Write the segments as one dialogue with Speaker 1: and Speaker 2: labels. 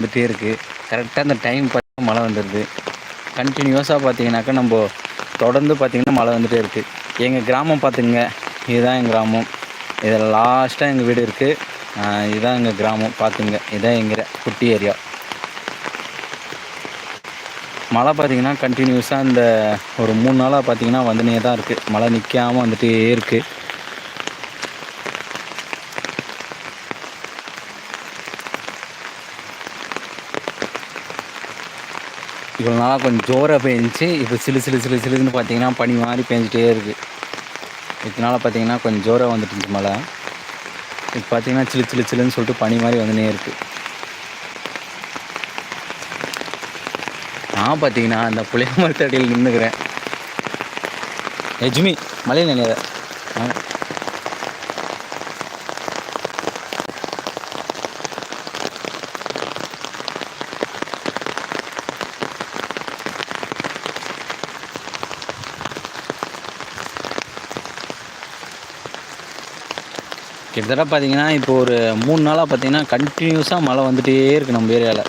Speaker 1: வந்துகிட்டே இருக்குது கரெக்டாக அந்த டைம் பார்த்தா மழை வந்துடுது கண்டினியூஸாக பார்த்தீங்கன்னாக்கா நம்ம தொடர்ந்து பார்த்திங்கன்னா மழை வந்துகிட்டே இருக்குது எங்கள் கிராமம் பார்த்துங்க இதுதான் எங்கள் கிராமம். இதில் லாஸ்ட்டாக எங்கள் வீடு இருக்குது இதுதான் எங்கள் கிராமம். பார்த்துங்க இதுதான் எங்கள் குட்டி ஏரியா மழை பார்த்திங்கன்னா கண்டினியூஸாக இந்த ஒரு மூணு நாளாக பார்த்திங்கன்னா வந்துனே தான் இருக்குது மழை நிற்காமல் வந்துகிட்டே இருக்குது இவ்வளோ நாளாக கொஞ்சம் ஜோராக பெஞ்சிச்சு. இப்போ சிலு சிலு சிலு சிலுன்னு பார்த்தீங்கன்னா பனி மாதிரி பெஞ்சிட்டே இருக்குது இதனால பார்த்தீங்கன்னா கொஞ்சம் ஜோராக வந்துட்டு இருந்துச்சு மழை. இப்போ பார்த்தீங்கன்னா சிலு சிலு சிலுன்னு சொல்லிட்டு பனி மாதிரி வந்துனே இருக்குது நான் பார்த்தீங்கன்னா அந்த புளிய மரத்தடியில் நின்றுக்கிறேன் எஜ்மி மலை நினைத கிட்டத்தட்ட பார்த்தீங்கன்னா இப்போ ஒரு மூணு நாளாக பார்த்தீங்கன்னா கண்டினியூஸாக மழை வந்துகிட்டே இருக்குது நம்ம ஏரியாவில்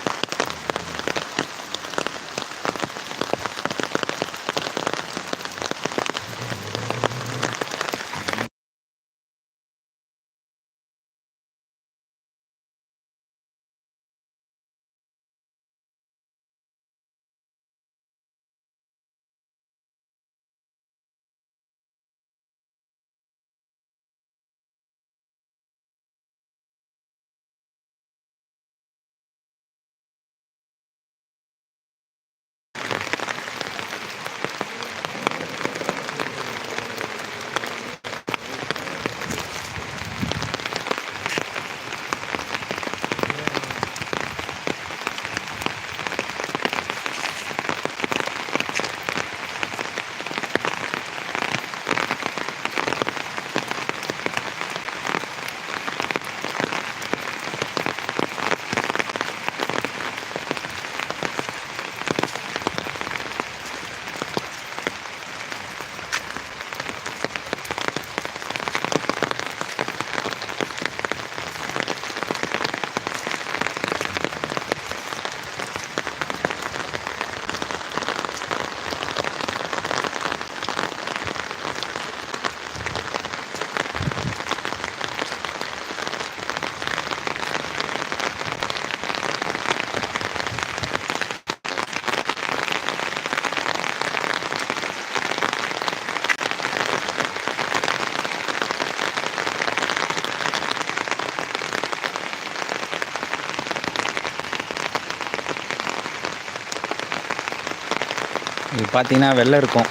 Speaker 1: பார்த்தீங்கன்னா வெள்ளம் இருக்கும்.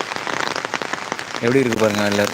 Speaker 1: எப்படி இருக்குது பாருங்கள் வெள்ளம்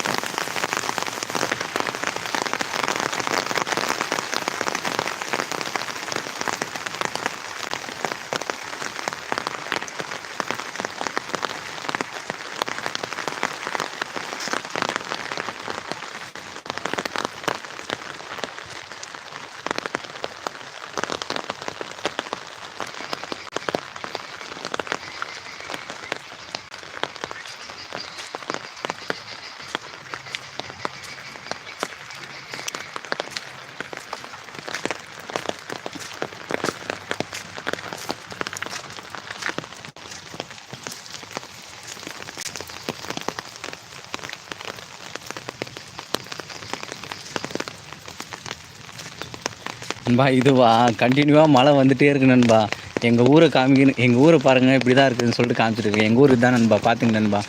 Speaker 1: நண்பா இதுவா? கண்டினியூவாக மழை வந்துகிட்டே இருக்கு நண்பா. எங்கள் ஊரை காமிக்கணும் எங்கள் ஊரை பாருங்கள் இப்படி தான் இருக்குதுன்னு சொல்லிட்டு காமிச்சிருக்கேன். எங்கள் ஊர் இதுதான் நண்பா பார்த்துங்க நண்பா.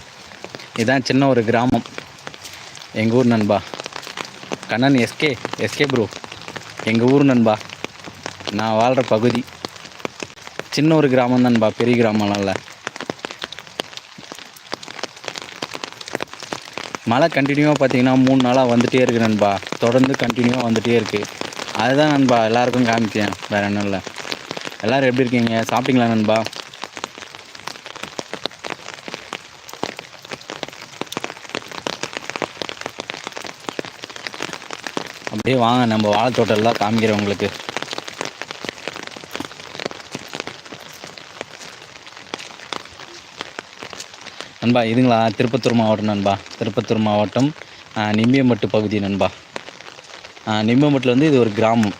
Speaker 1: இதுதான் சின்ன ஒரு கிராமம். எங்கள் ஊர் நண்பா. கண்ணன் எஸ்கே எஸ்கே ப்ரோ எங்கள் ஊர் நண்பா. நான் வாழ்கிற பகுதி. சின்ன ஒரு கிராமம் நண்பா பெரிய கிராமம்லாம் இல்லை மழை கண்டினியூவாக பார்த்தீங்கன்னா மூணு நாளாக வந்துகிட்டே இருக்கு நண்பா. தொடர்ந்து கண்டினியூவாக வந்துகிட்டே இருக்குது அதுதான் நண்பா எல்லாருக்கும் காமிச்சேன். வேறு ஒன்றும் இல்லை. எல்லோரும் எப்படி இருக்கீங்க? சாப்பிட்டீங்களா நண்பா? அப்படியே வாங்க நம்ம வாழைத்தோட்டம்லாம் காமிக்கிறேன் உங்களுக்கு. நண்பா இதுங்களா திருப்பத்தூர் மாவட்டம் நண்பா. திருப்பத்தூர் மாவட்டம் நிம்பியம்பட்டு பகுதி நண்பா. நிம்பம்பட்டில் வந்து இது ஒரு கிராமம்.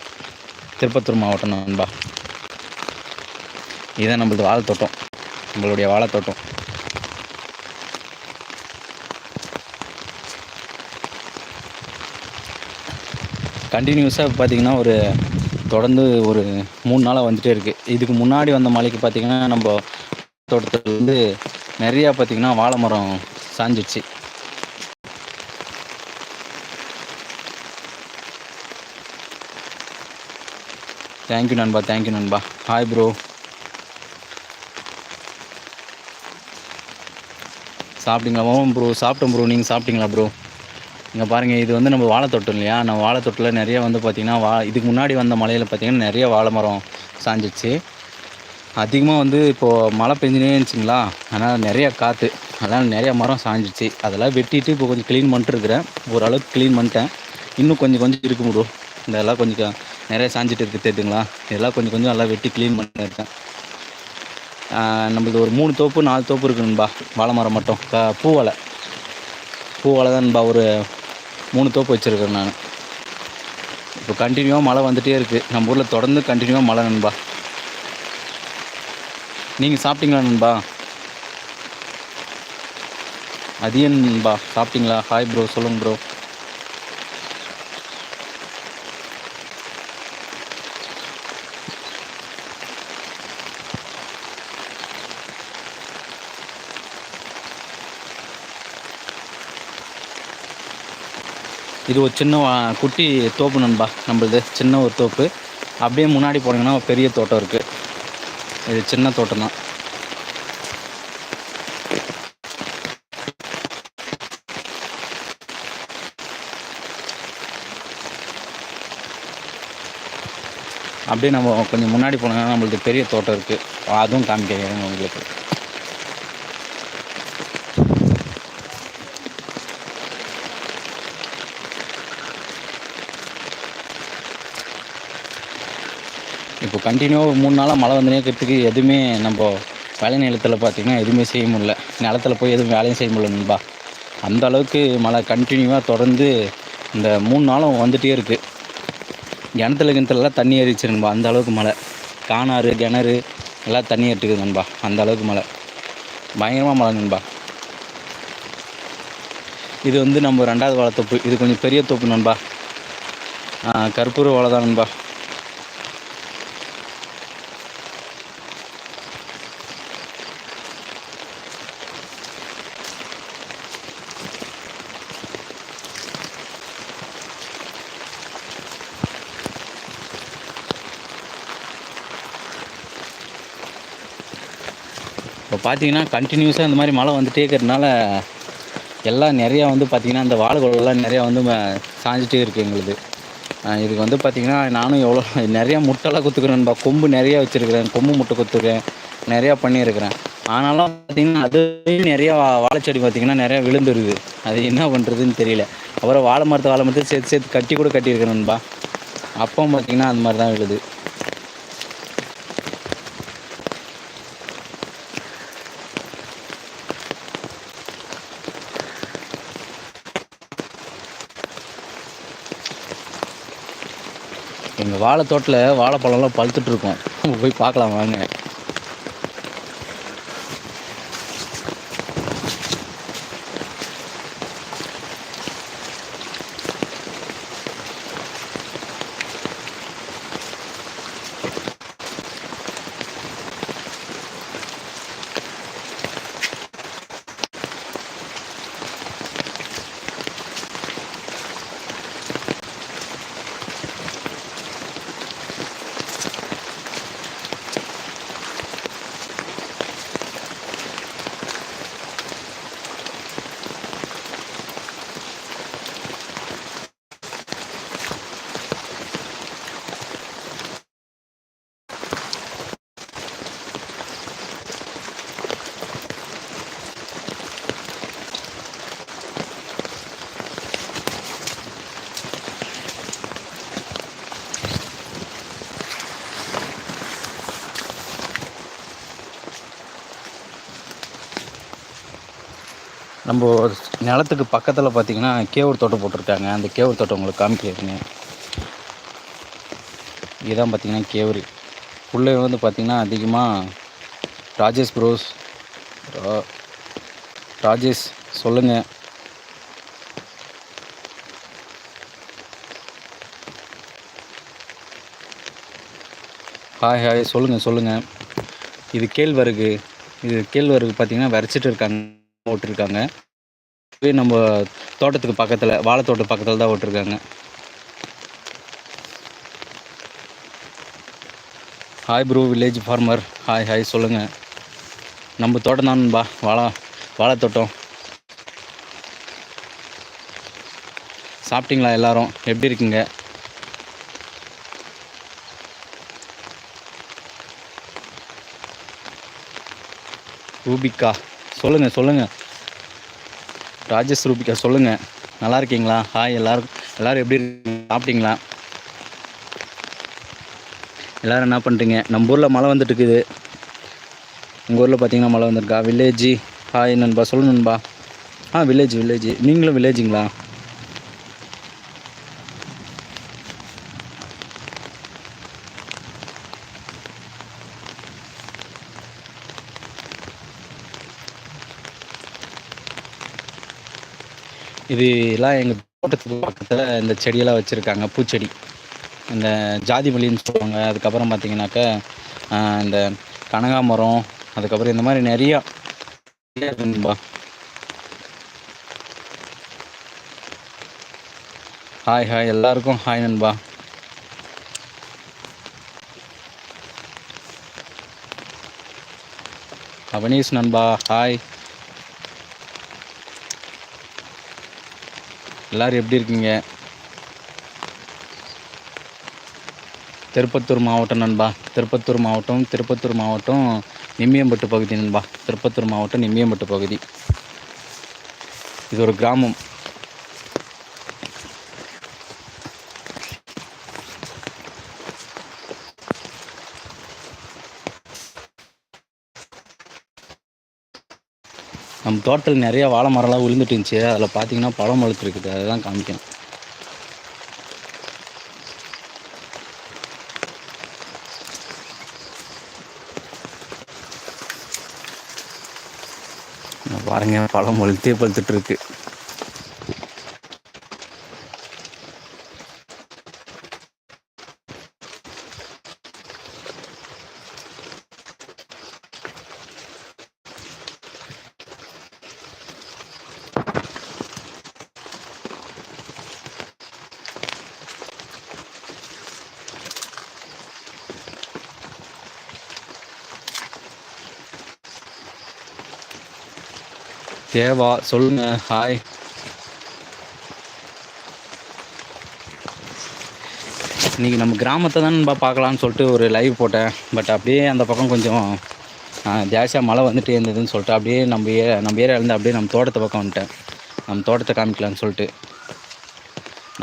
Speaker 1: திருப்பத்தூர் மாவட்டம் நண்பா. இதுதான் நம்மளது வாழைத்தோட்டம். நம்மளுடைய வாழைத்தோட்டம். கண்டினியூஸாக பார்த்தீங்கன்னா ஒரு தொடர்ந்து ஒரு மூணு நாளாக வந்துகிட்டே இருக்குது இதுக்கு முன்னாடி வந்த மலைக்கு பார்த்தீங்கன்னா நம்ம தோட்டத்தில் வந்து நிறையா பார்த்திங்கன்னா வாழை மரம் சாஞ்சிடுச்சு தேங்க்யூ நண்பா. தேங்க்யூ நண்பா. ஹாய் ப்ரோ சாப்பிட்டீங்களா? ப்ரோ சாப்பிட்டோம் ப்ரோ நீங்கள் சாப்பிட்டீங்களா ப்ரோ இங்கே பாருங்கள் இது வந்து நம்ம வாழைத்தொட்டம் இல்லையா? நம்ம வாழைத்தொட்டில் நிறைய வந்து பார்த்திங்கன்னா வா இதுக்கு முன்னாடி வந்த மலையில் பார்த்திங்கன்னா நிறைய வாழை மரம் சாஞ்சிச்சு அதிகமாக வந்து இப்போது மழை பெஞ்சுனே இருந்துச்சுங்களா? அதனால் நிறைய காற்று அதனால் நிறைய மரம் சாஞ்சிச்சு அதெல்லாம் வெட்டிட்டு இப்போ கொஞ்சம் க்ளீன் பண்ணிட்டுருக்குறேன் ஓரளவுக்கு க்ளீன் பண்ணிட்டேன். இன்னும் கொஞ்சம் கொஞ்சம் இருக்கும் ப்ரோ இதெல்லாம் கொஞ்சம் நிறைய சாஞ்சிட்டு இருக்குது தேட்டுங்களா இதெல்லாம் கொஞ்சம் கொஞ்சம் நல்லா வெட்டி க்ளீன் பண்ணியிருக்கேன் நம்மளது ஒரு மூணு தோப்பு நாலு தோப்பு இருக்குதுன்பா வாழை மரம் மட்டும். க பூவலை பூவலை தான்பா ஒரு மூணு தோப்பு வச்சுருக்கேன் நான். இப்போ கண்டினியூவாக மழை வந்துகிட்டே இருக்குது நம்ம ஊரில் தொடர்ந்து கண்டினியூவாக மழை நண்பா. நீங்கள் சாப்பிட்டீங்களா நண்பா? அது நண்பா சாப்பிட்டீங்களா? ஹாய் ப்ரோ சொல்லுங்க ப்ரோ இது ஒரு சின்ன குட்டி தோப்பு நண்பா நம்மளது சின்ன ஒரு தோப்பு. அப்படியே முன்னாடி போனீங்கன்னா பெரிய தோட்டம் இருக்குது இது சின்ன தோட்டம் தான். அப்படியே நம்ம கொஞ்சம் முன்னாடி போனோம்னா நம்மளுக்கு பெரிய தோட்டம் இருக்குது அதுவும் காமிக்கிறேன் உங்களுக்கு. கண்டினியூவாக கண்டினியூவாக மூணு நாளாக மழை வந்து இருக்கிறதுக்கு எதுவுமே நம்ம வேலை நிலத்தில் பார்த்திங்கன்னா எதுவுமே செய்ய முடியல. நிலத்தில் போய் எதுவும் வேலையும் செய்ய முடியல நண்பா. அந்த அளவுக்கு மழை கண்டினியூவாக தொடர்ந்து இந்த மூணு நாளும் வந்துகிட்டே இருக்குது கிணத்துல கிணத்துலலாம் தண்ணி ஏறிச்சு நண்பா. அந்த அளவுக்கு மழை. காணாறு கிணறு எல்லாம் தண்ணி ஏற்றுக்குது நண்பா. அந்த அளவுக்கு மழை. பயங்கரமாக மழை நண்பா. இது வந்து நம்ம ரெண்டாவது வாழை இது கொஞ்சம் பெரிய தொப்பு நண்பா. கற்பூர வாழை தான் நண்பா. பார்த்தீங்கன்னா கண்டினியூஸாக இந்த மாதிரி மழை வந்துட்டே இருக்கிறதுனால எல்லாம் நிறையா வந்து பார்த்திங்கன்னா அந்த வாழைகளெல்லாம் நிறையா வந்து சாஞ்சிட்டே இருக்குது எங்களுக்கு இதுக்கு வந்து பார்த்திங்கன்னா நானும் எவ்வளோ நிறையா முட்டைலாம் குத்துக்கிறேன்பா. கொம்பு நிறையா வச்சுருக்கிறேன். கொம்பு முட்டை குத்துக்கிறேன் நிறையா பண்ணியிருக்கிறேன். ஆனாலும் பார்த்திங்கன்னா அதுலேயும் நிறையா வாழைச்செடி பார்த்திங்கன்னா நிறையா விழுந்துருது. அது என்ன பண்ணுறதுன்னு தெரியல. அப்புறம் வாழை மரத்தை வாழை மரத்தை சேர்த்து சேர்த்து கட்டி கூட கட்டியிருக்கிறேன்பா. அப்போ பார்த்திங்கன்னா அந்த மாதிரி தான் விழுது. வாழைத்தோட்டில் வாழைப்பழம்லாம் பழுத்துட்ருக்கோம் போய் பார்க்கலாம் வாங்க. நம்ம நிலத்துக்கு பக்கத்தில் பார்த்தீங்கன்னா கேவூர் தோட்டம் போட்டிருக்காங்க. அந்த கேவூர் தோட்டம் உங்களுக்கு காமிக்கிறீங்க இதுதான் பார்த்தீங்கன்னா கேவுரு. உள்ளே வந்து பார்த்திங்கன்னா அதிகமாக ராஜேஷ் ப்ரோஸ் ரா- ராஜேஷ் சொல்லுங்கள் ஹாய் ஹாய் சொல்லுங்கள் சொல்லுங்கள் இது கேழ்வரகு. இது கேழ்வரகு பார்த்தீங்கன்னா வரைச்சிட்டு இருக்காங்க. ஓட்டிருக்காங்க. இதுவே நம்ம தோட்டத்துக்கு பக்கத்தில் வாழைத்தோட்ட பக்கத்தில் தான் ஓட்டிருக்காங்க. Hi bro village farmer hi hi சொல்லுங்கள் நம்ம தோட்டம் தான்பா வாழை வாழைத்தோட்டம். சாப்பிட்டீங்களா எல்லாரும்? எப்படி இருக்குங்க? ரூபிகா சொல்லுங்கள் சொல்லுங்கள் ராஜேஷ் ரூபிகா சொல்லுங்கள் நல்லா இருக்கீங்களா ஹாய் எல்லோரும் எல்லாரும் எப்படி சாப்பிட்டீங்களா? எல்லாரும் என்ன பண்ணுறீங்க நம்ம ஊரில் மழை வந்துட்டு இருக்குது உங்கள் ஊரில் பார்த்தீங்கன்னா மழை வந்திருக்கா? வில்லேஜி ஹாய் நண்பா. சொல்லு நண்பா. ஆ வில்லேஜ் வில்லேஜ் நீங்களும் வில்லேஜுங்களா இதெல்லாம் எங்கள் தோட்டத்துக்கு பக்கத்தில் இந்த செடியெல்லாம் வச்சுருக்காங்க பூச்செடி. இந்த ஜாதி மல்லின்னு சொல்லுவாங்க. அதுக்கப்புறம் பார்த்தீங்கன்னாக்கா இந்த கனகாமரம் அதுக்கப்புறம் இந்த மாதிரி நிறையா இருக்குங்கப்பா ஹாய் ஹாய் எல்லாருக்கும் ஹாய் நண்பா. அவனீஷ் நண்பா ஹாய் எல்லோரும் எப்படி இருக்கீங்க? திருப்பத்தூர் மாவட்டம் நண்பா. திருப்பத்தூர் மாவட்டம் திருப்பத்தூர் மாவட்டம் நிம்மியம்பட்டு பகுதி நண்பா. திருப்பத்தூர் மாவட்டம் நிம்மியம்பட்டு பகுதி. இது ஒரு கிராமம். நம்ம தோட்டத்தில் நிறைய வாழை மரம்லாம் விழுந்துட்டு இருந்துச்சு. அதில் பார்த்தீங்கன்னா பழம் வளர்த்துருக்குது. அதை தான் காமிக்கணும் பாருங்க பழம் வளர்த்தே பழுத்துட்டு தேவா சொல்லுங்க ஹாய் இன்னைக்கு நம்ம கிராமத்தை தான் நண்பா பார்க்கலான்னு சொல்லிட்டு ஒரு லைவ் போட்டேன். பட் அப்படியே அந்த பக்கம் கொஞ்சம் ஜாஸ்தியாக மழை வந்துட்டே இருந்ததுன்னு சொல்லிட்டு அப்படியே நம்ம ஏ நம்ம ஏரியாவிலேருந்து அப்படியே நம்ம தோட்டத்தை பக்கம் வந்துட்டேன். நம்ம தோட்டத்தை காமிக்கலான்னு சொல்லிட்டு.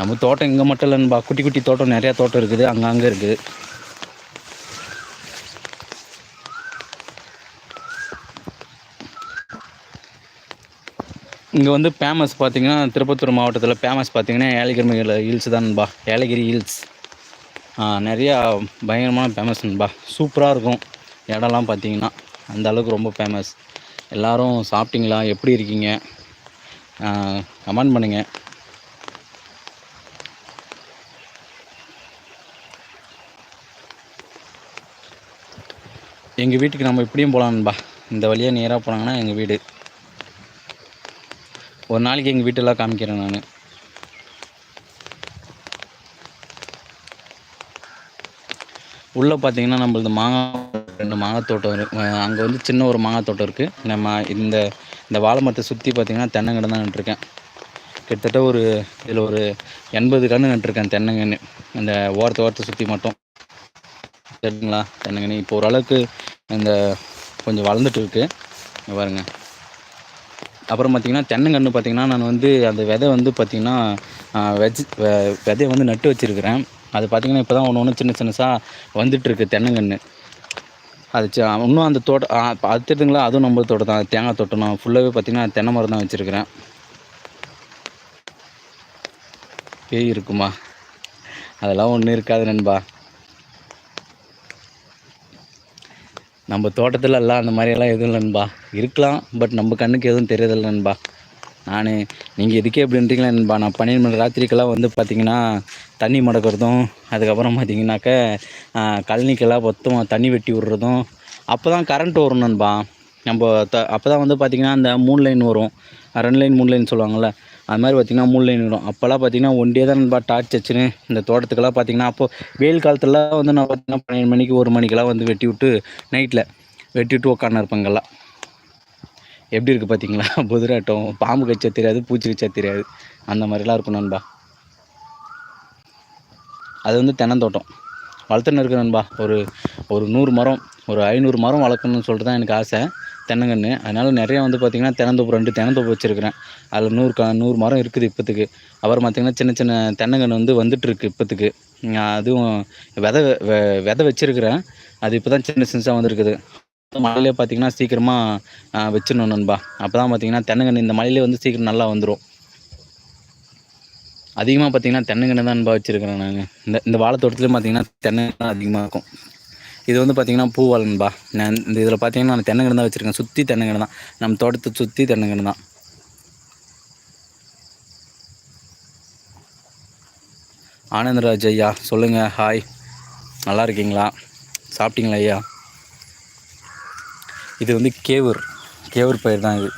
Speaker 1: நம்ம தோட்டம் இங்கே மட்டும் இல்லை குட்டி குட்டி தோட்டம் நிறையா தோட்டம் இருக்குது அங்கங்கே இருக்குது. இங்கே வந்து ஃபேமஸ் பார்த்தீங்கன்னா திருப்பத்தூர் மாவட்டத்தில் ஃபேமஸ் பார்த்தீங்கன்னா ஏலகிரி ஹில்ஸ் தான்பா ஏலகிரி ஹில்ஸ் நிறையா பயங்கரமான ஃபேமஸ்ன்பா சூப்பராக இருக்கும். இடம்லாம் பார்த்தீங்கன்னா அந்த அளவுக்கு ரொம்ப ஃபேமஸ் எல்லாரும் சாப்பிட்டீங்களா? எப்படி இருக்கீங்க? கமெண்ட் பண்ணுங்கள் எங்கள் வீட்டுக்கு நம்ம இப்படியும் போகலான்பா இந்த வழியாக நேராக போனாங்கன்னா எங்கள் வீடு. ஒரு நாளைக்கு எங்கள் வீட்டெல்லாம் காமிக்கிறேன் நான். உள்ளே பார்த்தீங்கன்னா நம்மளது மாங்காய் ரெண்டு மாங்காய் தோட்டம் இருக்கு அங்கே வந்து சின்ன ஒரு மாங்காய் தோட்டம் இருக்குது நம்ம இந்த இந்த வாழை மரத்தை சுற்றி பார்த்தீங்கன்னா தென்னங்கன்று தான் நட்டுருக்கேன். கிட்டத்தட்ட ஒரு இதில் ஒரு எண்பது கன்று நட்டுருக்கேன் தென்னங்கன்று அந்த ஓரத்தை ஓரத்தை சுற்றி மட்டும். சரிங்களா? தென்னங்கன்று இப்போ ஓரளவுக்கு இந்த கொஞ்சம் வளர்ந்துட்டு இருக்குது பாருங்கள் அப்புறம் பார்த்தீங்கன்னா தென்னங்கன்று பார்த்தீங்கன்னா நான் வந்து அந்த விதை வந்து பார்த்தீங்கன்னா வெஜ் விதையை வந்து நட்டு வச்சுருக்கிறேன். அது பார்த்தீங்கன்னா இப்போ தான் ஒன்று ஒன்று சின்ன சின்னசாக வந்துட்டுருக்கு தென்னங்கன்று அது இன்னும் அந்த தோட்டம் ஆ, அது தெரியுதுங்களா அதுவும் நம்ம தோட்டம் தான். தேங்காய் தோட்டம் நான் ஃபுல்லாகவே பார்த்திங்கன்னா தென்னை மரம் தான் வச்சுருக்கிறேன். பேய் இருக்குமா? அதெல்லாம் ஒன்றும் இருக்காது நண்பா. நம்ம தோட்டத்தில் எல்லாம் அந்த மாதிரியெல்லாம் எதுவும் இல்லைன்பா. இருக்கலாம் பட் நம்ம கண்ணுக்கு எதுவும் தெரியறதில்ல நண்பா. நான் நீங்கள் எதுக்கே அப்படின்றீங்களா நண்பா. நான் பன்னெண்டு மணி ராத்திரிக்கெல்லாம் வந்து பார்த்திங்கன்னா தண்ணி மடக்கிறதும் அதுக்கப்புறம் பார்த்தீங்கன்னாக்க கழனிக்கெல்லாம் மொத்தம் தண்ணி வெட்டி விட்றதும் அப்போ தான் கரண்ட் வரும் நண்பா. நம்ம த அப்போ தான் வந்து பார்த்திங்கன்னா அந்த மூணு லைன் வரும். ரெண்டு லைன் மூணு லைன் சொல்லுவாங்கள்ல அது மாதிரி பார்த்திங்கன்னா மூணு லைன் வரும் அப்போல்லாம் பார்த்திங்கன்னா ஒன்டே தான் டார்ச் வச்சுன்னு இந்த தோட்டத்துக்கெல்லாம் பார்த்திங்கன்னா அப்போது வெயில் காலத்துலலாம் வந்து நான் பார்த்திங்கன்னா பன்னெண்டு மணிக்கு ஒரு மணிக்கெல்லாம் வந்து வெட்டி விட்டு நைட்டில் வெட்டி விட்டு உட்காந்து இருப்பேங்கெல்லாம் எப்படி இருக்குது பார்த்தீங்களா? புதிராட்டம். பாம்பு கச்சா தெரியாது பூச்சி கச்சா தெரியாது. அந்த மாதிரிலாம் இருக்கும் நண்பா. அது வந்து தென்னந்தோட்டம். வளர்த்துன்னு இருக்கு நண்பா. ஒரு ஒரு நூறு மரம் ஒரு ஐநூறு மரம் வளர்க்கணும்னு சொல்லிட்டு தான் எனக்கு ஆசை. தென்னங்கன்று அதனால் நிறையா வந்து பார்த்திங்கன்னா தென்னந்தோப்பு ரெண்டு தென்னந்தோப்பு வச்சுருக்கிறேன். அதில் நூறு க நூறு மரம் இருக்குது இப்போத்துக்கு. அப்புறம் பார்த்திங்கன்னா சின்ன சின்ன தென்னங்கன்று வந்து வந்துட்டுருக்கு இப்போத்துக்கு. அதுவும் விதை வெ- விதை வச்சுருக்கிறேன். அது இப்போ தான் சின்ன சின்னசாக வந்திருக்குது. மழையிலே பார்த்திங்கன்னா சீக்கிரமாக வச்சிடணும் நண்பா. அப்போ தான் பார்த்திங்கன்னா தென்னங்கன்று இந்த மழையிலே வந்து சீக்கிரம் நல்லா வந்துடும் அதிகமாக பார்த்திங்கன்னா தென்னங்கன்று தான் நண்பா வச்சுருக்கிறேன் நாங்கள் இந்த இந்த வாழைத்தோட்டத்துலேயும் பார்த்திங்கன்னா தென்னங்கன்று தான் அதிகமாக இருக்கும். இது வந்து பார்த்திங்கன்னா பூவாலன்பா நான் இந்த இதில் பார்த்திங்கன்னா நான் தென்னங்கன்று தான் வச்சுருக்கேன். சுற்றி தென்னங்கன்று தான். நம்ம தோட்டத்தை சுற்றி தென்னங்கன்று தான். ஆனந்தராஜ் ஐயா சொல்லுங்கள் ஹாய். நல்லா இருக்கீங்களா? சாப்பிட்டீங்களா ஐயா? இது வந்து கேவூர். கேவூர் பயிர் தான் இது.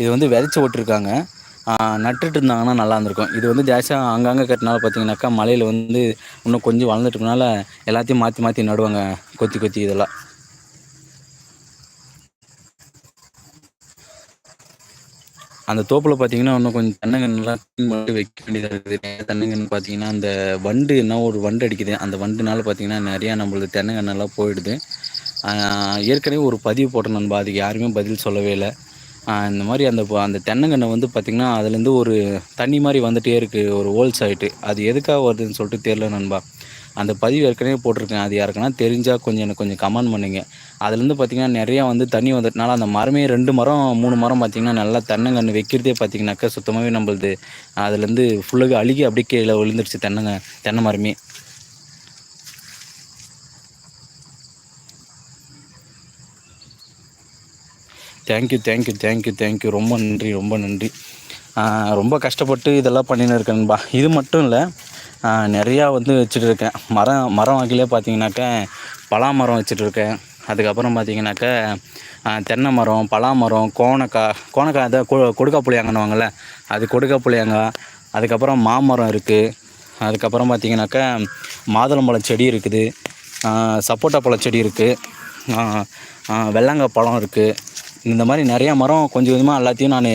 Speaker 1: இது வந்து விதைச்சி ஓட்டிருக்காங்க நட்டுட்டு இருந்தாங்கன்னா நல்லா இருந்திருக்கும். இது வந்து ஜாஸ்தியாக அங்கங்கே கட்டினால பார்த்தீங்கன்னாக்கா மலையில் வந்து இன்னும் கொஞ்சம் வளர்ந்துட்டுனால எல்லாத்தையும் மாற்றி மாற்றி நடுவாங்க கொத்தி கொத்தி இதெல்லாம். அந்த தோப்பில் பார்த்தீங்கன்னா இன்னும் கொஞ்சம் தென்னங்கன்னுலாம் க்ளீன் பண்ணிட்டு வைக்க வேண்டியதாக இருக்குது. நிறைய தென்னங்கன்று பார்த்தீங்கன்னா அந்த வண்டு என்ன ஒரு வண்டு அடிக்குது. அந்த வண்டுனால பார்த்தீங்கன்னா நிறையா நம்மளுக்கு தென்னங்கன்னெல்லாம் போயிடுது. ஏற்கனவே ஒரு பதிவு போட்டேன் நண்பா அதுக்கு யாருமே பதில் சொல்லவே இல்லை. இந்த மாதிரி அந்த அந்த தென்னங்கன்று வந்து பார்த்திங்கன்னா அதுலேருந்து ஒரு தண்ணி மாதிரி வந்துகிட்டே இருக்குது ஒரு ஹோல்ஸ் ஆகிட்டு அது எதுக்காக வருதுன்னு சொல்லிட்டு தெரில நண்பா. அந்த பதிவு ஏற்கனவே போட்டிருக்கேன். அது யாருக்குன்னா தெரிஞ்சால் கொஞ்சம் எனக்கு கொஞ்சம் கமெண்ட் பண்ணுங்க. அதுலேருந்து பார்த்திங்கன்னா நிறையா வந்து தண்ணி வந்துட்டனால அந்த மரமே ரெண்டு மரம் மூணு மரம் பார்த்திங்கன்னா நல்லா தென்னங்கன்று வைக்கிறதே பார்த்திங்கனாக்கா சுத்தமாகவே நம்மளது அதுலேருந்து ஃபுல்லாக அழுகி அப்படியே கீழே விழுந்துருச்சு தென்னங்க தென்னை மரமே. தேங்க்யூ தேங்க்யூ தேங்க்யூ தேங்க்யூ ரொம்ப நன்றி ரொம்ப நன்றி. ரொம்ப கஷ்டப்பட்டு இதெல்லாம் பண்ணின்னு இருக்கேன்பா இது மட்டும் இல்லை நிறையா வந்து வச்சுட்டு இருக்கேன் மரம் மரம் வகையிலே பார்த்தீங்கன்னாக்கா பலா மரம் வச்சுட்டு இருக்கேன் அதுக்கப்புறம் பார்த்தீங்கன்னாக்கா தென்னை மரம் பலா மரம் கோணக்காய் கோணக்காய் அதை கொ கொடுக்கா புளியாங்கன்னுவாங்கள்ல அது கொடுக்கா புளியாங்காய் அதுக்கப்புறம் மாமரம் இருக்குது அதுக்கப்புறம் பார்த்தீங்கன்னாக்கா மாதுளம்பழம் செடி இருக்குது. சப்போட்டா பழம் செடி இருக்குது வெள்ளங்காய் பழம் இருக்குது இந்த மாதிரி நிறையா மரம் கொஞ்சம் கொஞ்சமாக எல்லாத்தையும் நான்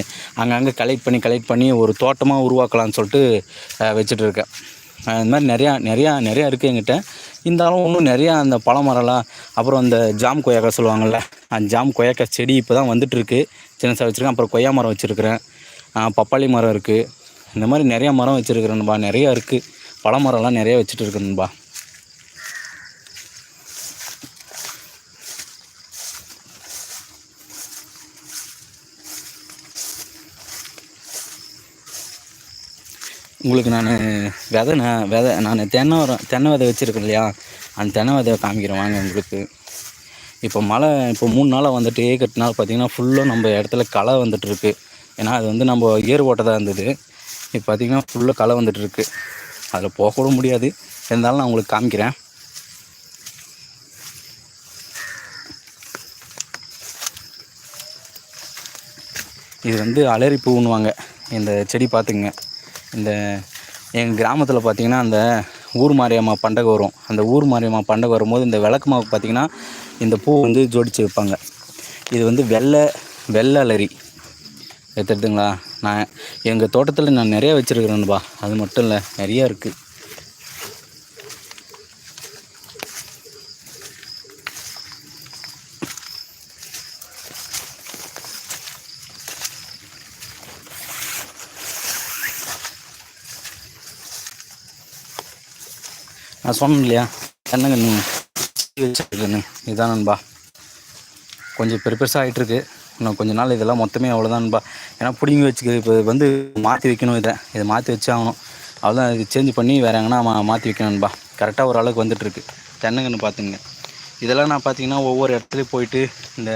Speaker 1: அங்கங்கே கலெக்ட் பண்ணி கலெக்ட் பண்ணி ஒரு தோட்டமாக உருவாக்கலாம்னு சொல்லிட்டு வச்சுட்ருக்கேன் வச்சுட்டு இருக்கேன் இந்த மாதிரி நிறையா நிறையா நிறையா இருக்குது என்கிட்ட. இருந்தாலும் இன்னும் நிறையா அந்த பழமரம்லாம் அப்புறம் அந்த ஜாம் கொய்யாக்கா சொல்லுவாங்கள்ல அந்த ஜாம் கொய்யாக்கா செடி இப்போ தான் வந்துட்டுருக்கு சின்னசாக வச்சுருக்கேன். அப்புறம் கொய்யா மரம் வச்சுருக்கிறேன். பப்பாளி மரம் இருக்குது இந்த மாதிரி நிறையா மரம் வச்சுருக்கிறேன்பா நிறையா இருக்குது பழமரம்லாம் நிறையா வச்சுட்டு இருக்கேன்பா உங்களுக்கு நான் விதை நான் விதை நான் தென்னை வரம் தென்னை விதை வச்சுருக்கேன் இல்லையா? அந்த தென்னை விதையை காமிக்கிறேன் வாங்க உங்களுக்கு. இப்போ மழை இப்போ மூணு நாளாக வந்துட்டே கட்டினால பார்த்தீங்கன்னா ஃபுல்லாக நம்ம இடத்துல களை வந்துட்டுருக்கு. ஏன்னா அது வந்து நம்ம ஏர் ஓட்டதாக இருந்தது. இப்போ பார்த்தீங்கன்னா ஃபுல்லாக களை வந்துட்டுருக்கு. அதில் போகக்கூட முடியாது. இருந்தாலும் நான் உங்களுக்கு காமிக்கிறேன். இது வந்து அலரி பூன்னுவாங்க இந்த செடி பார்த்துங்க இந்த எங்கள் கிராமத்தில் பார்த்திங்கன்னா அந்த ஊர் மாரியம்மா பண்டகை வரும். அந்த ஊர் மாரியம்மா பண்டகை வரும்போது இந்த விளக்கு மாவுக்கு பார்த்தீங்கன்னா இந்த பூ வந்து ஜோடிச்சு வைப்பாங்க. இது வந்து வெள்ளை வெள்ளை அலரி. எடுத்துடுங்களா நான் எங்கள் தோட்டத்தில் நான் நிறைய வச்சுருக்கிறேன்ப்பா அது மட்டும் இல்லை நிறையா இருக்குது நான் சொன்னேன் இல்லையா தென்னங்கன்று வச்சுருக்கேன்னு இதுதான் நண்பா. கொஞ்சம் பெரு பெருசாக ஆகிட்டுருக்கு இன்னும் கொஞ்ச நாள் இதெல்லாம் மொத்தமே அவ்வளோதான்பா ஏன்னா பிடிங்கி வச்சுக்க இப்போ வந்து மாற்றி வைக்கணும் இதை. இதை மாற்றி வச்சு ஆகணும். அவ்வளோதான் இது சேஞ்ச் பண்ணி வேறு எங்கன்னா மாற்றி வைக்கணும்பா கரெக்டாக ஒரு அளவுக்கு வந்துட்டுருக்கு. தென்னங்கன்னு பார்த்துங்க. இதெல்லாம் நான் பார்த்தீங்கன்னா ஒவ்வொரு இடத்துலையும் போயிட்டு இந்த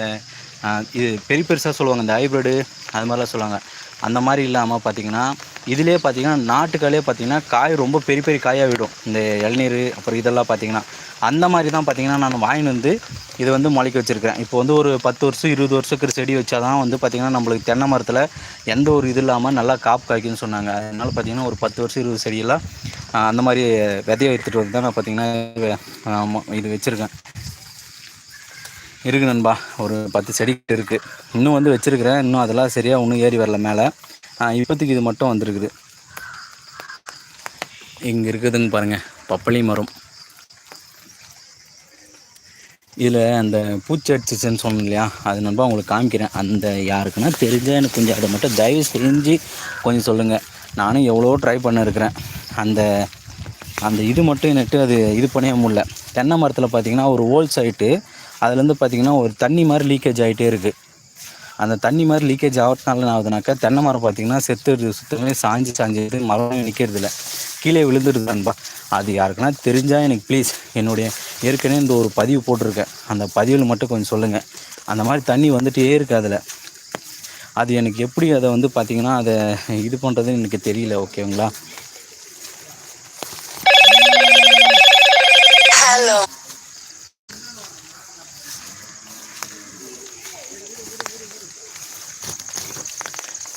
Speaker 1: இது பெரிய பெருசாக சொல்லுவாங்க இந்த ஹைப்ரிடு அது மாதிரிலாம் சொல்லுவாங்க. அந்த மாதிரி இல்லாமல் பார்த்தீங்கன்னா இதிலே பார்த்தீங்கன்னா நாட்டுக்காலே பார்த்தீங்கன்னா காய் ரொம்ப பெரிய பெரிய காயாக விடும். இந்த இளநீர் அப்புறம் இதெல்லாம் பார்த்தீங்கன்னா அந்த மாதிரி தான் பார்த்தீங்கன்னா நான் வாங்கின்னு வந்து இது வந்து முளைக்க வச்சுருக்கேன் இப்போ வந்து ஒரு பத்து வருஷம் இருபது வருஷத்துக்கு செடி வச்சா தான் வந்து பார்த்திங்கன்னா நம்மளுக்கு தென்னை மரத்தில் எந்த ஒரு இது இல்லாமல் நல்லா காப்பு காய்க்குன்னு சொன்னாங்க. அதனால் பார்த்தீங்கன்னா ஒரு பத்து வருஷம் இருபது செடியெல்லாம் அந்த மாதிரி விதைய எடுத்துகிட்டு வந்து தான் நான் பார்த்தீங்கன்னா இது வச்சுருக்கேன். இருக்கு நண்பா. ஒரு பத்து செடி இருக்குது இன்னும் வந்து வச்சுருக்கிறேன். இன்னும் அதெல்லாம் சரியாக இன்னும் ஏறி வரல மேலே. இப்போதைக்கு இது மட்டும் வந்திருக்குது. இங்கே இருக்குதுங்க பாருங்கள் பப்பளி மரம். இதில் அந்த பூச்சி அடிச்சிச்சுன்னு சொன்னேன் இல்லையா? அது நண்பா உங்களுக்கு காமிக்கிறேன். அந்த யாருக்குன்னா தெரிஞ்சால் எனக்கு கொஞ்சம் அதை மட்டும் தயவு செஞ்சு கொஞ்சம் சொல்லுங்கள் நானும் எவ்வளோ ட்ரை பண்ணிருக்கிறேன். அந்த அந்த இது மட்டும் எனக்கு அது இது பண்ணவே முடியல. தென்னை மரத்தில் பார்த்தீங்கன்னா ஒரு ஹோல் சைட்டு அதுலேருந்து பார்த்தீங்கன்னா ஒரு தண்ணி மாதிரி லீக்கேஜ் ஆகிட்டே இருக்குது அந்த தண்ணி மாதிரி லீக்கேஜ் ஆகிறதுனால என்ன ஆகுதுனாக்கா தென்னை மரம் பார்த்தீங்கன்னா செத்துடுது சுத்தமே சாஞ்சு சாஞ்சிடுது மரம் நிற்கிறது இல்லை கீழே விழுந்துடுது அன்பா அது யாருக்குன்னா தெரிஞ்சால் எனக்கு ப்ளீஸ் என்னுடைய ஏற்கனவே இந்த ஒரு பதிவு போட்டிருக்கேன். அந்த பதிவில் மட்டும் கொஞ்சம் சொல்லுங்கள் அந்த மாதிரி தண்ணி வந்துட்டே இருக்கு அதில். அது எனக்கு எப்படி அதை வந்து பார்த்திங்கன்னா அதை இது பண்ணுறதுன்னு எனக்கு தெரியல ஓகேங்களா?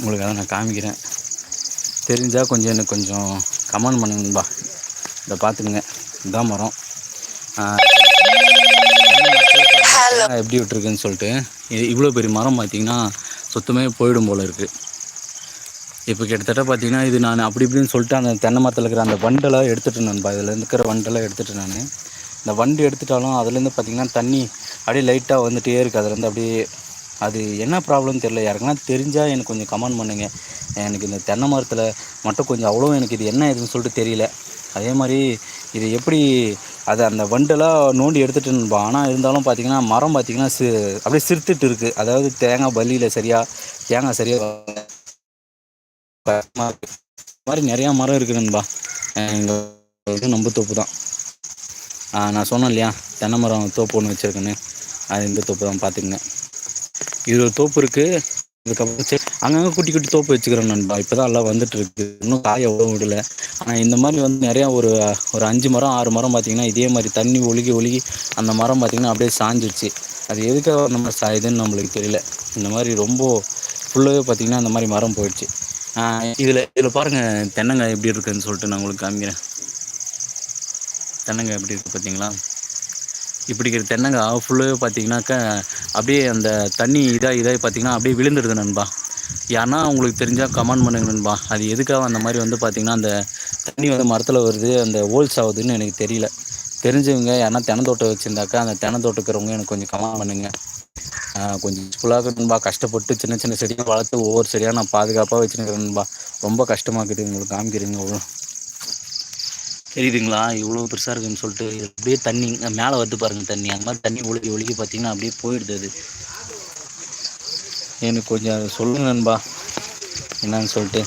Speaker 1: உங்களுக்கு அதை நான் காமிக்கிறேன். தெரிஞ்சால் கொஞ்சம் எனக்கு கொஞ்சம் கமெண்ட் பண்ணுங்கப்பா. இதை பார்த்துக்குங்க. இதான் மரம். எப்படி விட்டுருக்குன்னு சொல்லிட்டு இவ்வளோ பெரிய மரம் பார்த்தீங்கன்னா சுத்தமே போயிடும் போல் இருக்குது இப்போ கிட்டத்தட்ட பார்த்தீங்கன்னா இது நான் அப்படி இப்படின்னு சொல்லிட்டு அந்த தென்னை மரத்தில் இருக்கிற அந்த வண்டெல்லாம் எடுத்துட்டு நண்பா. இதில் இருக்கிற வண்டெல்லாம் எடுத்துட்டு நான். இந்த வண்டு எடுத்துட்டாலும் அதுலேருந்து பார்த்தீங்கன்னா தண்ணி அப்படியே லைட்டாக வந்துட்டே இருக்குது அதுலேருந்து அப்படியே அது என்ன ப்ராப்ளம் தெரியல. யாருக்குன்னா தெரிஞ்சால் எனக்கு கொஞ்சம் கமெண்ட் பண்ணுங்கள் எனக்கு இந்த தென்னை மரத்தில் மட்டும் கொஞ்சம் அவ்வளோ எனக்கு இது என்ன இதுன்னு சொல்லிட்டு தெரியல. அதே மாதிரி இது எப்படி அது அந்த வண்டெல்லாம் நோண்டி எடுத்துட்டு ஆனால் இருந்தாலும் பார்த்தீங்கன்னா மரம் பார்த்தீங்கன்னா சி அப்படியே சிரித்துட்டு இருக்குது அதாவது தேங்காய் பலியில் சரியாக தேங்காய் சரியாக இருக்கு. இந்த மாதிரி நிறையா மரம் இருக்குது நண்பா. எங்கள் நம்ப தோப்பு தான். நான் சொன்னேன் இல்லையா தென்னை மரம் தோப்பு ஒன்று வச்சுருக்கேன்னு. அது இந்த தோப்பு தான் பார்த்துக்குங்க இது ஒரு தோப்பு இருக்குது இதுக்கப்புறம் சரி அங்கங்கே குட்டி குட்டி தோப்பு வச்சுக்கிறேன் நண்பா. இப்போ தான் எல்லாம் வந்துட்டு இருக்கு. இன்னும் காய எவ்வளோ விடல. ஆனால் இந்த மாதிரி வந்து நிறையா ஒரு ஒரு அஞ்சு மரம் ஆறு மரம் பார்த்தீங்கன்னா இதே மாதிரி தண்ணி ஒழுகி ஒழுகி அந்த மரம் பார்த்தீங்கன்னா அப்படியே சாஞ்சிருச்சு. அது எதுக்காக நம்ம சாயுதுன்னு நம்மளுக்கு தெரியல. இந்த மாதிரி ரொம்ப ஃபுல்லாகவே பார்த்தீங்கன்னா அந்த மாதிரி மரம் போயிடுச்சு. இதில் இதில் பாருங்கள் தென்னங்காய் எப்படி இருக்குதுன்னு சொல்லிட்டு நான் உங்களுக்கு காமிக்கிறேன். தென்னங்காய் எப்படி இருக்குது பார்த்தீங்களா இப்படி இருக்கிற தென்னங்காய் ஃபுல்லாகவே பார்த்தீங்கன்னாக்கா அப்படியே அந்த தண்ணி இதாக இதாக பார்த்தீங்கன்னா அப்படியே விழுந்துடுது நண்பா. யாருன்னா உங்களுக்கு தெரிஞ்சால் கமெண்ட் பண்ணுங்க நண்பா. அது எதுக்காக அந்த மாதிரி வந்து பார்த்தீங்கன்னா அந்த தண்ணி வந்து மரத்தில் வருது அந்த ஹோல்ஸ் ஆகுதுன்னு எனக்கு தெரியல. தெரிஞ்சவங்க யாருன்னா தென்னந்தோட்டம் வச்சுருந்தாக்கா அந்த தென்னந்தோட்டக்கிறவங்க எனக்கு கொஞ்சம் கமெண்ட் பண்ணுங்கள் கொஞ்சம் யூஸ்ஃபுல்லாக நண்பா. கஷ்டப்பட்டு சின்ன சின்ன செடியை வளர்த்து ஒவ்வொரு செடியாக நான் பாதுகாப்பாக வச்சுருக்கிறேன் நண்பா. ரொம்ப கஷ்டமாக இருக்குது உங்களுக்கு காமிக்கிறீங்க அவ்வளோ தெரியுதுங்களா? இவ்வளோ பெருசாக இருக்குன்னு சொல்லிட்டு அப்படியே தண்ணி மேலே வந்து பாருங்கள் தண்ணி. அந்த மாதிரி தண்ணி ஒழுகி ஒழுகி பார்த்தீங்கன்னா அப்படியே போயிடுது அது. எனக்கு கொஞ்சம் அதை சொல்லுங்க நண்பா. என்னன்னு சொல்லிட்டு.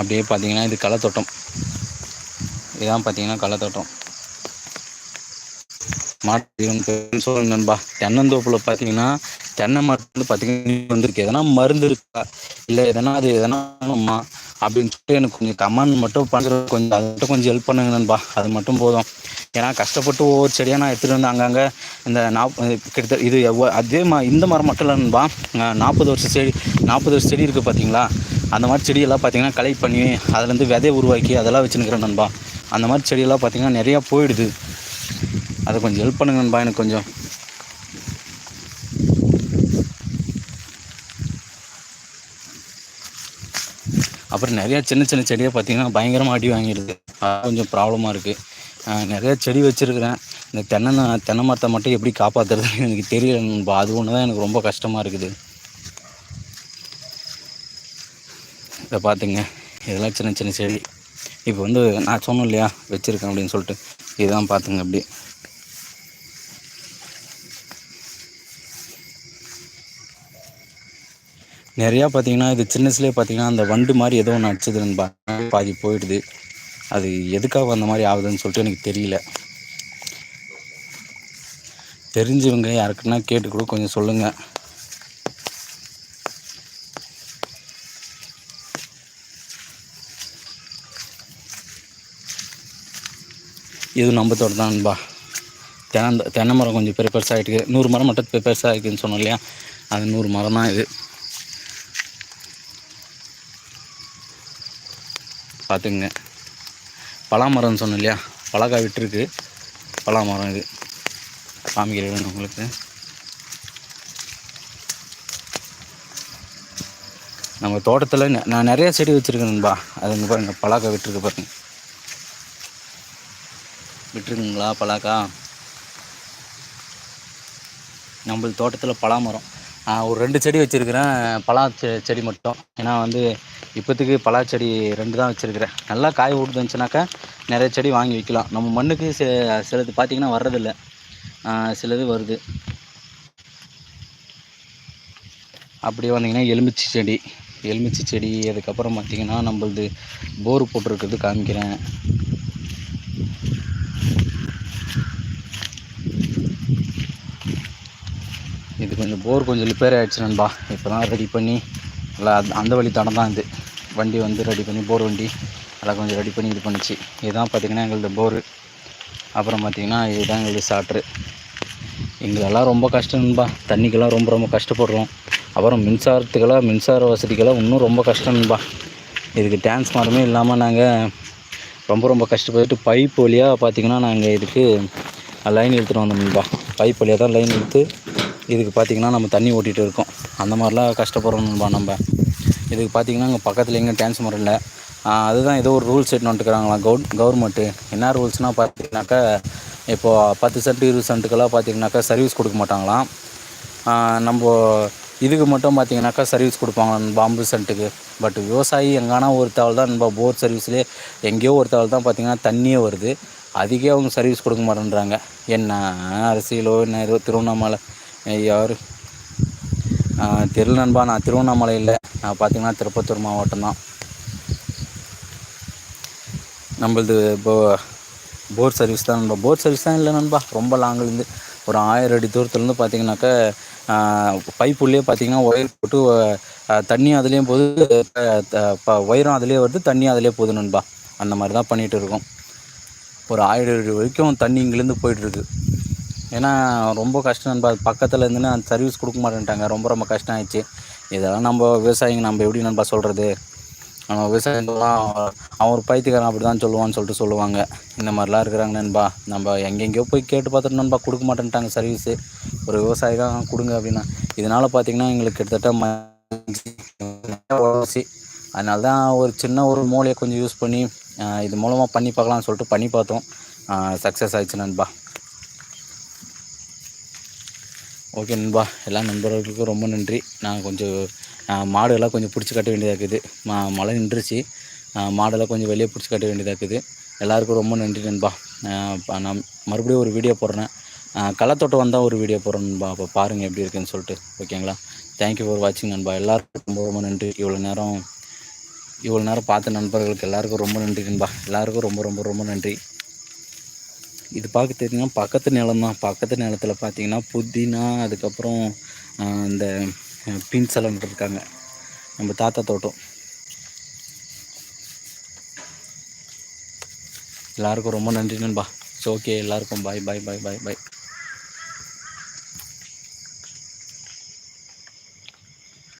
Speaker 1: அப்படியே பார்த்தீங்கன்னா இது களத்தோட்டம். இதான் பார்த்தீங்கன்னா களத்தோட்டம். மாட்டு சொல்லுங்க நண்பா. தென்னந்தோப்பில் பார்த்தீங்கன்னா தென்னை மரத்தில் பார்த்தீங்கன்னா வந்திருக்கு எதனா மருந்து இருக்கா? இல்லை எதனா அது எதனா வேணுமா? அப்படின்னு சொல்லிட்டு எனக்கு கொஞ்சம் கமெண்ட் மட்டும் பண்ணுறது கொஞ்சம் அது மட்டும் கொஞ்சம் ஹெல்ப் பண்ணுங்க நண்பா. அது மட்டும் போதும். ஏன்னா கஷ்டப்பட்டு ஒவ்வொரு செடியாக நான் எடுத்துகிட்டு வந்து அங்கங்கே இந்த நாப் கிட்டத்தட்ட இது எவ்வளோ அதே மா இந்த மரம் மட்டும் இல்லை நண்பா. நாற்பது வருஷம் செடி நாற்பது வருஷம் செடி இருக்குது பார்த்தீங்களா அந்த மாதிரி செடியெல்லாம் பார்த்தீங்கன்னா கலெக்ட் பண்ணி அதுலேருந்து விதைய உருவாக்கி அதெல்லாம் வச்சுருக்கிறேன் நண்பா. அந்த மாதிரி செடியெல்லாம் பார்த்தீங்கன்னா நிறையா போயிடுது. அதை கொஞ்சம் ஹெல்ப் பண்ணுங்க நண்பா எனக்கு கொஞ்சம். அப்புறம் நிறையா சின்ன சின்ன செடியாக பார்த்திங்கன்னா பயங்கரமாக அடி வாங்கிடுது அது கொஞ்சம் ப்ராப்ளமாக இருக்குது நிறையா செடி வச்சுருக்கிறேன். இந்த தென்னை தென்னை மரத்தை மட்டும் எப்படி காப்பாற்றுறதுன்னு எனக்கு தெரியல நண்பா. அது ஒன்று தான் எனக்கு ரொம்ப கஷ்டமாக இருக்குது. இதை பார்த்துங்க இதெல்லாம் சின்ன சின்ன செடி. இப்போ வந்து நான் சொன்னோம் இல்லையா வச்சுருக்கேன் அப்படின்னு சொல்லிட்டு. இதுதான் பார்த்துங்க அப்படி நிறையா பார்த்தீங்கன்னா இது சின்னஸ்லேயே பார்த்தீங்கன்னா அந்த வண்டு மாதிரி ஏதோ ஒன்று அடிச்சது நண்பா. பாதி போயிடுது. அது எதுக்காக அந்த மாதிரி ஆகுதுன்னு சொல்லிட்டு எனக்கு தெரியல. தெரிஞ்சவங்க யாருக்குன்னா கேட்டு கூட கொஞ்சம் சொல்லுங்கள் இது நம்ம தோட்டம் தான் நண்பா. தென்னை தென்னை மரம் கொஞ்சம் பெரிய பெருசாகிட்டு நூறு மரம் மட்டும் பெருசாக இருக்குதுன்னு சொன்னோம் இல்லையா? அது நூறு மரம் தான் இது. பார்த்துங்க பலாமரம்னு சொன்னோம் இல்லையா? பலாக்காய் விட்டுருக்கு. பலாமரம் இது. காமிக்கிறேன் உங்களுக்கு. நம்ம தோட்டத்தில் நான் நிறைய செடி வச்சுருக்கேன் நண்பா. அது இங்கே பாருங்கள் பலாக்காய் விட்டுருக்கு பாருங்க. விட்டுருக்குங்களா பலாக்கா நம்மளது தோட்டத்தில் பலாமரம். ஒரு ரெண்டு செடி வச்சுருக்கிறேன். பலா செ செடி மட்டும். ஏன்னா வந்து இப்போத்துக்கு பலாச்செடி ரெண்டு தான் வச்சுருக்கிறேன். நல்லா காய் விட்டுருந்துச்சுனாக்கா நிறைய செடி வாங்கி வைக்கலாம். நம்ம மண்ணுக்கு சில சிலது பார்த்திங்கன்னா வர்றதில்லை. சிலது வருது. அப்படியே வந்தீங்கன்னா எலுமிச்சி செடி. எலுமிச்சி செடி அதுக்கப்புறம் பார்த்திங்கன்னா நம்மளது போர் போட்டிருக்கிறது காமிக்கிறேன். இது கொஞ்சம் போர் கொஞ்சம் ரிப்பேர் ஆகிடுச்சு நண்பா. இப்போ தான் ரெடி பண்ணி நல்லா அந்த வழி தடம் தான் இது. வண்டி வந்து ரெடி பண்ணி போர் வண்டி நல்லா கொஞ்சம் ரெடி பண்ணி இது பண்ணிச்சு. இதுதான் பார்த்திங்கன்னா எங்களது போரு அப்புறம் பார்த்திங்கன்னா இதுதான் எங்களுக்கு சாட்ரு எங்களெல்லாம் ரொம்ப கஷ்டம்பா தண்ணிக்கெல்லாம் ரொம்ப ரொம்ப கஷ்டப்படுறோம். அப்புறம் மின்சாரத்துக்கெல்லாம் மின்சார வசதிக்கெல்லாம் இன்னும் ரொம்ப கஷ்டம்பா இதுக்கு இதுக்கு டிரான்ஸ்ஃபார்மே இல்லாமல் நாங்கள் ரொம்ப ரொம்ப கஷ்டப்பட்டு பைப் வழியாக பார்த்திங்கன்னா நாங்கள் இதுக்கு லைன் எடுத்துகிட்டு வந்தோம்பா பைப் வழியாக தான் லைன் எடுத்து இதுக்கு பார்த்திங்கன்னா நம்ம தண்ணி ஓட்டிகிட்டு இருக்கோம். அந்த மாதிரிலாம் கஷ்டப்படுறோம்பா நம்ம. இதுக்கு பார்த்திங்கன்னா இங்கே பக்கத்தில் எங்கே டிரான்ஸ்ஃபர் இல்லை. அதுதான் ஏதோ ஒரு ரூல்ஸ் எடுத்து கவு கவுர் கவர்மெண்ட்டு என்ன ரூல்ஸ்னால் பார்த்தீங்கன்னாக்கா இப்போது பத்து சென்ட் இருபது சென்ட்டுக்கெல்லாம் பார்த்தீங்கன்னாக்கா சர்வீஸ் கொடுக்க மாட்டாங்களாம். நம்ம இதுக்கு மட்டும் பார்த்திங்கனாக்கா சர்வீஸ் கொடுப்பாங்க பாம்பு சென்ட்டுக்கு பட் விவசாயி எங்கன்னா ஒரு தாள் தான் நம்ம போர் சர்வீஸ்லேயே எங்கேயோ ஒரு தாள் தான் பார்த்தீங்கன்னா தண்ணியே வருது. அதுக்கே அவங்க சர்வீஸ் கொடுக்க மாட்டேன்றாங்க. என்ன அரசியலோ என்ன ஏதோ திருவண்ணாமலை. யார்? தெரு நண்பா. நான் திருவண்ணாமலை இல்லை நான் பார்த்தீங்கன்னா திருப்பத்தூர் மாவட்டம் தான். நம்மளது இப்போ போர் சர்வீஸ் தான் நண்பா. போர் சர்வீஸ் தான் இல்லை நண்பா. ரொம்ப லாங்கிலேருந்து ஒரு ஆயிரம் அடி தூரத்துலேருந்து பார்த்தீங்கன்னாக்கா பைப்புள்ளே உள்ளே பார்த்தீங்கன்னா ஒயர் போட்டு தண்ணி அதுலேயும் போது ஒயரும் அதுலேயே வருது தண்ணி அதுலேயே போகுது நண்பா. அந்த மாதிரி தான் பண்ணிகிட்டு இருக்கோம். ஒரு ஆயிரம் அடி வரைக்கும் தண்ணி இங்கேருந்து போயிட்டுருக்கு ஏன்னா ரொம்ப கஷ்டம் நண்பா. பக்கத்தில் இருந்துன்னு அந்த சர்வீஸ் கொடுக்க மாட்டேன்ட்டாங்க. ரொம்ப ரொம்ப கஷ்டம் ஆயிடுச்சு இதெல்லாம் நம்ம விவசாயிங்க நம்ம எப்படி நண்பா சொல்கிறது நம்ம விவசாயிகள்லாம் அவன் ஒரு பைத்தியக்காரன் அப்படி தான் சொல்லுவான்னு சொல்லிட்டு சொல்லுவாங்க. இந்த மாதிரிலாம் இருக்கிறாங்க நண்பா. நம்ம எங்கெங்கேயோ போய் கேட்டு பார்த்துட்டு நண்பா கொடுக்க மாட்டேன்ட்டாங்க சர்வீஸு ஒரு விவசாயி தான் கொடுங்க அப்படின்னா. இதனால் பார்த்திங்கன்னா எங்களுக்கு கிட்டத்தட்ட வளர்ச்சி அதனால தான் ஒரு சின்ன ஒரு மூலையை கொஞ்சம் யூஸ் பண்ணி இது மூலமாக பண்ணி பார்க்கலாம்னு சொல்லிட்டு பண்ணி பார்த்தோம். சக்ஸஸ் ஆயிடுச்சு நண்பா. ஓகே நண்பா எல்லா நண்பர்களுக்கும் ரொம்ப நன்றி. நான் கொஞ்சம் மாடுகளாக கொஞ்சம் பிடிச்சி கட்ட வேண்டியதாக இருக்குது. மா மழை நின்றுச்சு. மாடெல்லாம் கொஞ்சம் வெளியே பிடிச்சி கட்ட வேண்டியதாக இருக்குது. எல்லாருக்கும் ரொம்ப நன்றி நண்பா. நான் மறுபடியும் ஒரு வீடியோ போடுறேன். களத்தோட்டம் வந்தால் ஒரு வீடியோ போடுறேன் நண்பா. அப்போ பாருங்கள் எப்படி இருக்குன்னு சொல்லிட்டு. ஓகேங்களா? தேங்க்யூ ஃபார் வாட்சிங் நண்பா. எல்லாருக்கும் ரொம்ப ரொம்ப நன்றி. இவ்வளோ நேரம் இவ்வளோ நேரம் பார்த்த நண்பர்களுக்கு எல்லாருக்கும் ரொம்ப நன்றி நண்பா. எல்லாருக்கும் ரொம்ப ரொம்ப ரொம்ப நன்றி. இது பார்க்க தெரியுங்கன்னா பக்கத்து நிலம் தான். பக்கத்து நிலத்தில் பார்த்தீங்கன்னா புதினா அதுக்கப்புறம் இந்த பீன்ஸ் இருக்காங்க நம்ம தாத்தா தோட்டம். எல்லாருக்கும் ரொம்ப நன்றி நண்பா. ஸோ ஓகே எல்லாருக்கும் பாய் பாய் பாய் பாய் பாய்